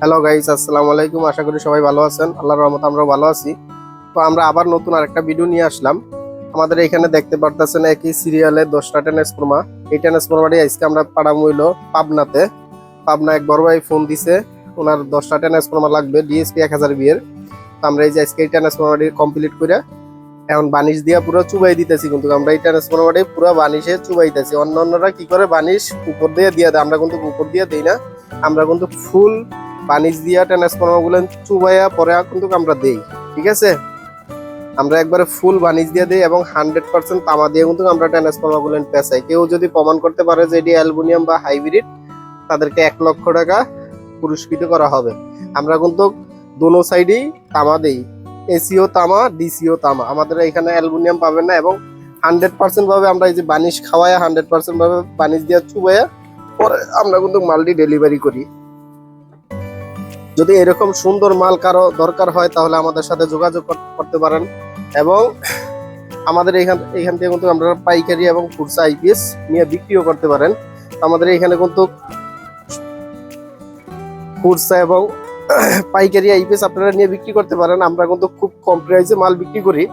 Hello guys আসসালামু আলাইকুম। আশা করি সবাই ভালো আছেন। আল্লাহর রহমত আমরা ভালো আছি। তো আমরা আবার নতুন আরেকটা ভিডিও নিয়ে আসলাম। আমাদের এখানে দেখতে পারতেছেন একই সিরিয়ালে দশটা ট্রান্সফর্মা এই ট্রান্সফর্মারটি আজকে আমরা পাড়া মইল পাবনাতে। পাবনা এক বড় ভাই ফোন দিছে, ওনার দশটা ট্রান্সফর্মার লাগবে ডিএসপি এক হাজার বিয়ের। তো আমরা এই যে আজকে এই ট্রান্সফর্মারটি কমপ্লিট করে এখন বানিশ দিয়া পুরো চুবাই দিতেছি কিন্তু আমরা এই ট্রান্সফর্মারটি পুরো বানিশে চুবাইতেছি। অন্য অন্যরা কি করে বানিশ উপর দিয়ে দিয়ে দেয়? আমরা কিন্তু উপর দিয়ে দিই না। আমরা কিন্তু ফুল বানিশ দিয়া ট্রান্সফর্মারগুলো চুবাইয়া পরে কিন্তু আমরা দেই, ঠিক আছে? আমরা একবারে ফুল বানিশ দিয়ে দিই এবং হান্ড্রেড পার্সেন্ট তামা দিয়ে কিন্তু আমরা ট্রান্সফর্মারগুলো পেঁচাই। কেউ যদি প্রমাণ করতে পারে যে এটি অ্যালুমিনিয়াম বা হাইব্রিড, তাদেরকে এক লক্ষ টাকা পুরস্কৃত করা হবে। আমরা কিন্তু দোনো সাইডেই তামা দেই, এসিও তামা, ডিসিও তামা। আমাদের এখানে অ্যালুমিনিয়াম পাবেন না এবং হান্ড্রেড পার্সেন্ট ভাবে আমরা এই যে বানিশ খাওয়াই হান্ড্রেড পার্সেন্ট ভাবে বানিশ দিয়ে চুবাইয়া পরে আমরা কিন্তু মালটি ডেলিভারি করি। যদি এরকম সুন্দর মাল কারও দরকার হয়, তাহলে আমাদের সাথে যোগাযোগ করতে পারেন। এবং আমাদের এখান এখান থেকে কিন্তু আমরা পাইকারি এবং খুচরা আইপিএস নিয়ে বিক্রিও করতে পারেন। আমাদের এখানে কিন্তু খুচরা এবং পাইকারি আইপিএস আপনারা নিয়ে বিক্রি করতে পারেন। আমরা কিন্তু খুব কম প্রাইসে মাল বিক্রি করি।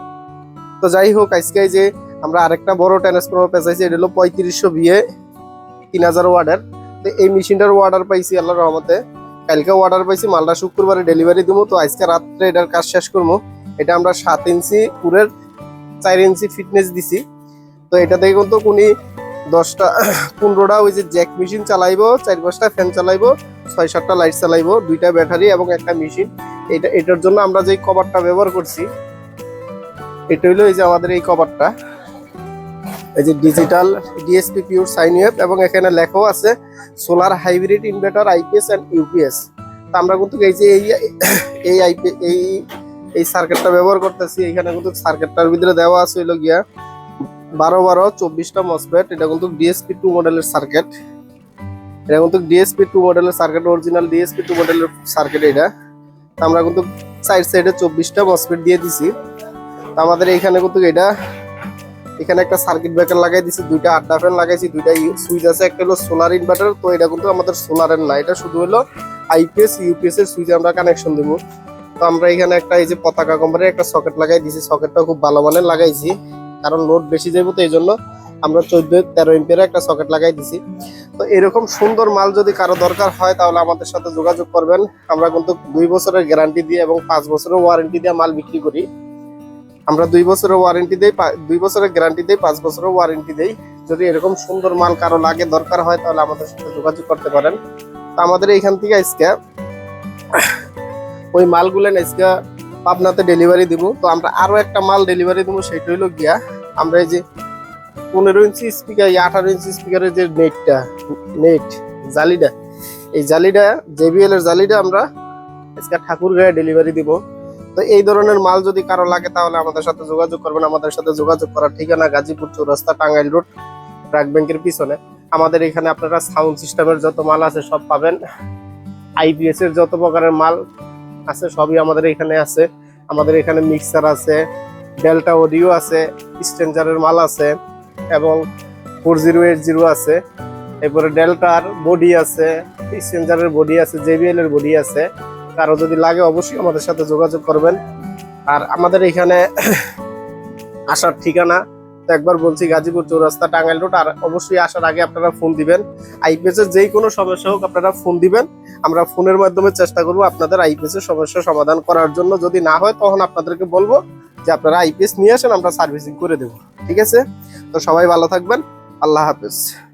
তো যাই হোক, আজকে যে আমরা আরেকটা বড় ট্রান্সফর্মার পেঁচাইছি, এটা হলো পঁয়ত্রিশশো বিয়ে, তিন হাজার ওয়ার্ডের তো এই মেশিনটার অর্ডার পাইছি, আল্লাহর রহমতে। কালকে অর্ডার পাইছি, মালটা শুক্রবারে ডেলিভারি দিব তো আজকে রাত্রে এটার কাজ শেষ করব এটা আমরা সাত ইঞ্চি পুরের চার ইঞ্চি ফিটনেস দিছি। তো এটা থেকে কিন্তু উনি দশটা, পনেরোটা ওই যে জ্যাক মেশিন চালাইবো, চার পাঁচটা ফ্যান চালাইবো, ছয় সাতটা লাইট চালাইবো, দুইটা ব্যাটারি এবং একটা মেশিন এটা, এটার জন্য আমরা যে কভারটা ব্যবহার করছি, এটা হলো এই যে আমাদের এই কভারটা এই যে digital DSP pure sine wave এবং এখানে লেখাও আছে solar hybrid inverter IPS and UPS তা আমরা কিন্তু এই যে এই এই আইপি এই এই সার্কিটটা ব্যবহার করতেছি, এখানে কিন্তু সার্কিটটার ভিতরে দেওয়া আছে হইল গিয়া বারো বারো চব্বিশটা মসপেট এটা কিন্তু ডিএসপি টু মডেলের সার্কিট এটা কিন্তু ডিএসপি টু মডেলের সার্কিট অরিজিনাল ডিএসপি টু মডেলের সার্কিট এটা। আমরা কিন্তু সাইড সাইডে চব্বিশটা মসপেট দিয়ে দিছি। তা আমাদের এখানে কিন্তু এটা এখানে একটা সার্কিট ব্রেকার লাগাই দিছি, দুইটা আড্ডা ফ্যান লাগাইছি, দুইটা সুইচ আছে, একটা হলো সোলার ইনভার্টার তো এটা কিন্তু আমাদের সোলারের না, এটা শুধু হলো আইপিএস ইউপিএস এর সুইচে আমরা কানেকশন দিব। তো আমরা এখানে একটা এই যে পতাকা কোম্পানির একটা সকেট লাগাই দিছি সকেটটা খুব ভালো মানের লাগাইছি, কারণ লোড বেশি যাইব তো এই জন্য আমরা চোদ্দ, তেরো এমপিয়ার একটা সকেট লাগাই দিছি। তো এরকম সুন্দর মাল যদি কারও দরকার হয়, তাহলে আমাদের সাথে যোগাযোগ করবেন। আমরা কিন্তু দুই বছরের গ্যারান্টি দিয়ে এবং পাঁচ বছরের ওয়ারেন্টি দিয়ে মাল বিক্রি করি। আমরা দুই বছরের ওয়ারেন্টি দেই দুই বছরের গ্যারান্টি দেই, পাঁচ বছরের ওয়ারেন্টি দেই। যদি এরকম সুন্দর মাল কারও লাগে, দরকার হয়, তাহলে আমাদের সাথে যোগাযোগ করতে পারেন। তো আমাদের এইখান থেকে আজকে ওই মালগুলো আজকে পাবনাতে ডেলিভারি দিব। তো আমরা আরও একটা মাল ডেলিভারি দেবো, সেটা হইল গিয়া আমরা এই যে পনেরো ইঞ্চি স্পিকার এই আঠারো ইঞ্চি স্পিকারের যে নেটটা নেট জালিটা, এই জালিটা জেবিএল এর জালিটা আমরা আজকে ঠাকুর গায়ে ডেলিভারি দিব। তো এই ধরনের মাল যদি কারও লাগে, তাহলে আমাদের সাথে যোগাযোগ করবেন। আমাদের সাথে যোগাযোগ করার ঠিকানা গাজীপুর চৌরাস্তা, টাঙ্গাইল রোড ব্র্যাক ব্যাংকের পিছনে। আমাদের এখানে আপনারা সাউন্ড সিস্টেমের যত মাল আছে সব পাবেন। আইপিএস এর যত প্রকারের মাল আছে, সবই আমাদের এখানে আছে। আমাদের এখানে মিক্সার আছে ডেল্টা অডিও আছে স্ট্রেঞ্জারের মাল আছে, এবং ফোর জিরো এইট জিরো আছে। এরপরে ডেল্টার বডি আছে স্ট্রেঞ্জারের বডি আছে জেবিএল এর বডি আছে। কারও যদি লাগে অবশ্যই আমাদের সাথে যোগাযোগ করবেন। আর আমাদের এখানে আসার ঠিকানা, তো একবার বলছি গাজীপুর চৌরাস্তা, টাঙ্গাইল রোড, আর অবশ্যই আসার আগে আপনারা ফোন দিবেন। আইপিএস এর যেই কোনো সমস্যা হোক আপনারা ফোন দিবেন। আমরা ফোনের মাধ্যমে চেষ্টা করব আপনাদের আইপিএস এর সমস্যা সমাধান করার জন্য। যদি না হয়, তখন আপনাদেরকে বলব যে আপনারা আইপিএস নিয়ে আসেন, আমরা সার্ভিসিং করে দেবো। ঠিক আছে? তো সবাই ভালো থাকবেন। আল্লাহ হাফেজ।